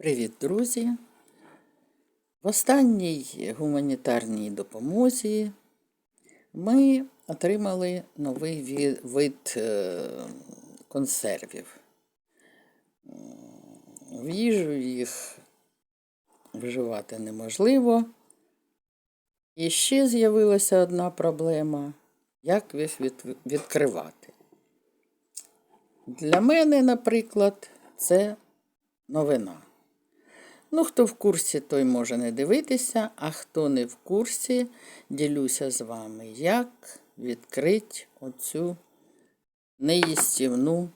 Привіт, друзі! В останній гуманітарній допомозі ми отримали новий вид е, консервів. В їжу їх вживати неможливо. І ще з'явилася одна проблема як їх відкривати. Для мене, наприклад, це новина. Ну, хто в курсі, той може не дивитися, а хто не в курсі, ділюся з вами, як відкрити оцю неїстівну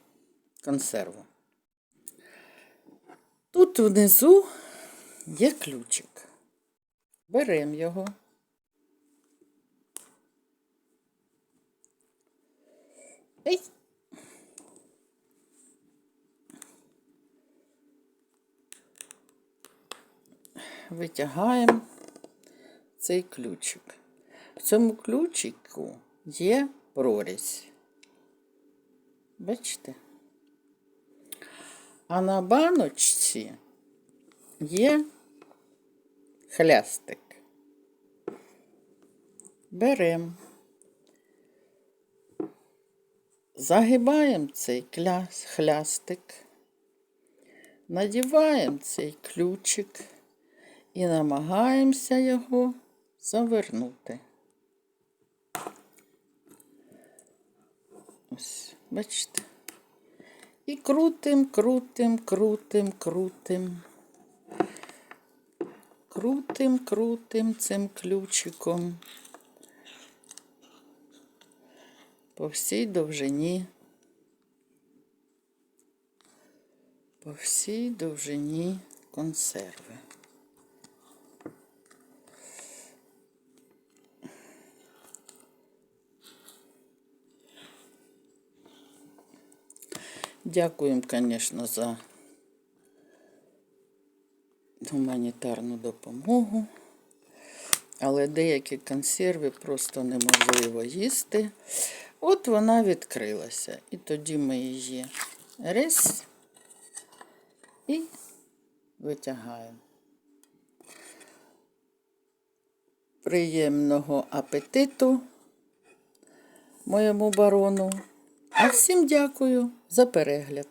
консерву. Тут внизу є ключик. Беремо його. Ей! Витягаємо цей ключик. В цьому ключику є прорізь. Бачите? А на баночці є хлястик. Беремо. Загибаємо цей хлястик, надіваємо цей ключик і намагаємося його завернути. Ось, бачите. І крутим, крутим, крутим, крутим. Крутим, крутим цим ключиком по всій довжині. По всій довжині консерви. Дякуємо, звісно, за гуманітарну допомогу. Але деякі консерви просто неможливо їсти. От вона відкрилася. І тоді ми її рез і витягаємо. Приємного апетиту моєму барону. А всім дякую за перегляд.